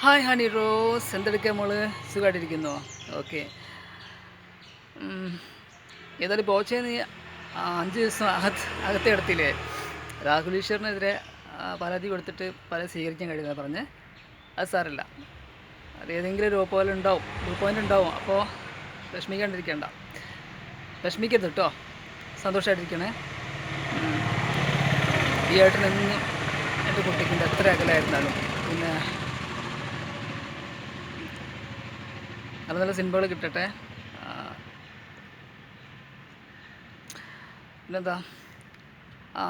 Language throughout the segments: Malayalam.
ഹായ് ഹണി റോസ്. എന്തെടുക്കുക മോൾ? സുഖമായിട്ടിരിക്കുന്നോ ഓക്കെ. ഏതായാലും പോച്ചേന്ന് അഞ്ച് ദിവസം അകത്ത് അകത്തെ എടുത്തില്ലേ രാഹുൽ ഈശ്വറിനെതിരെ പരാതി കൊടുത്തിട്ട് പല സ്വീകരിക്കാൻ കഴിയുന്ന പറഞ്ഞ്. അത് സാരമില്ല അത് ഏതെങ്കിലും ഒരു പോലെ ഉണ്ടാവും. ഒരു പോയിന്റ് ഉണ്ടാവും. അപ്പോൾ വിഷമിക്കാണ്ടിരിക്കേണ്ട. വിഷമിക്കരുത് കേട്ടോ. സന്തോഷമായിട്ടിരിക്കണേ. ഈ ഏട്ടനെന്നും എന്റെ കുട്ടിക്കിന്റെ എത്ര അകലായിരുന്നാലും. പിന്നെ നല്ല നല്ല സിനിമകൾ കിട്ടട്ടെ. പിന്നെന്താ? ആ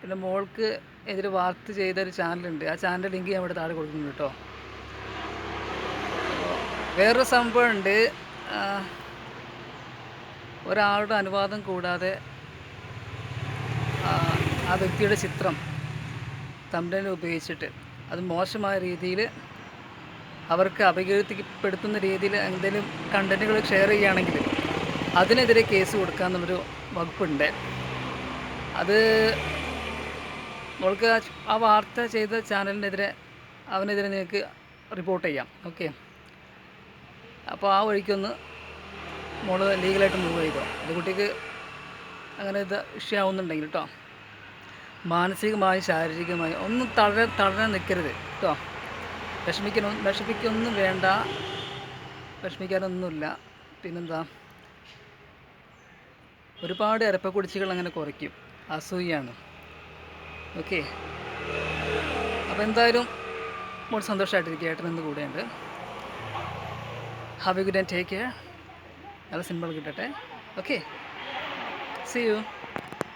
പിന്നെ മോൾക്ക് എതിരെ വാർത്ത ചെയ്ത ഒരു ചാനലുണ്ട്. ആ ചാനലിന്റെ ലിങ്ക് ഞാൻ ഇവിടെ താഴെ കൊടുക്കുന്നുണ്ട് കേട്ടോ. വേറൊരു സംഭവമുണ്ട് ഒരാളുടെ അനുവാദം കൂടാതെ ആ, വ്യക്തിയുടെ ചിത്രം തമിഴിൽ ഉപയോഗിച്ചിട്ട് അത് മോശമായ രീതിയിൽ അവർക്ക് അപകീർത്തിപ്പെടുത്തുന്ന രീതിയിൽ എന്തെങ്കിലും കണ്ടന്റുകൾ ഷെയർ ചെയ്യുകയാണെങ്കിൽ അതിനെതിരെ കേസ് കൊടുക്കുക എന്നുള്ളൊരു വകുപ്പുണ്ട്. അത് നമ്മൾക്ക് ആ- ആ വാർത്ത ചെയ്ത ചാനലിനെതിരെ അവനെതിരെ നിങ്ങൾക്ക് റിപ്പോർട്ട് ചെയ്യാം. ഓക്കെ അപ്പോൾ ആ വഴിക്കൊന്ന് മോൾ ലീഗലായിട്ട് മൂവ് ചെയ്തോ? അത് കുട്ടിക്ക് അങ്ങനെ ഇത് ഇഷ്യൂ ആവുന്നുണ്ടെങ്കിൽ കേട്ടോ മാനസികമായി ശാരീരികമായി ഒന്നും തളര തളരാൻ നിൽക്കരുത് കേട്ടോ വിഷമിക്കണം വിഷമിക്കൊന്നും വേണ്ട. വിഷമിക്കാനൊന്നുമില്ല. പിന്നെന്താ? ഒരുപാട് ഇരപ്പക്കുടിച്ചുകൾ അങ്ങനെ കുറയ്ക്കും. അസൂയാണ്. ഓക്കെ. അപ്പോൾ എന്തായാലും മോൾ സന്തോഷമായിട്ടിരിക്കുക ഏട്ടൻ ഇന്ന് കൂടെയുണ്ട്. Have you good and take care നല്ല സിമ്പിൾ കിട്ടട്ടെ. Okay see you